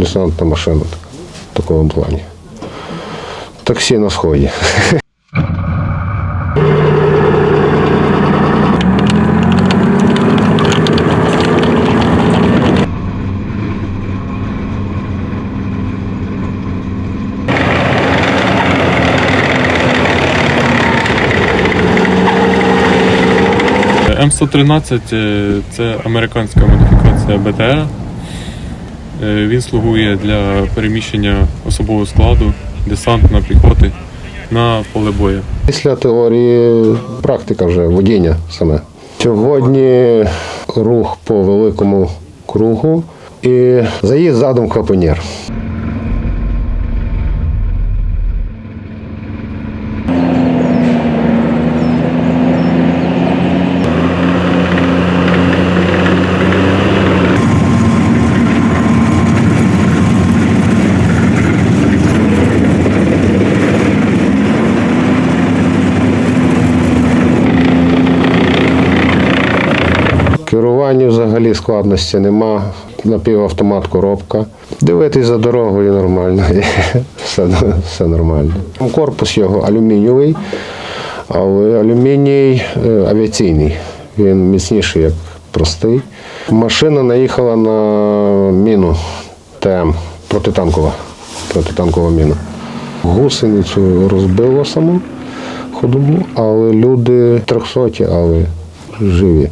десантна машина в такому плані. Таксі на сході. М113 е, це американська модифікація БТР. Е, Він слугує для переміщення особового складу, десантна піхоти на поле бою. Після теорії практика вже водіння саме. Сьогодні рух по великому кругу і заїзд задом капонір. Керування взагалі складності нема. Напівавтомат коробка. Дивитись за дорогою нормально. Все, все нормально. Корпус його алюмінієвий, але алюміній е, авіаційний. Він міцніший, як простий. Машина наїхала на міну ТМ протитанкова. Протитанкова міна. Гусеницю розбило саму ходову, але люди трьохсоті, але живі.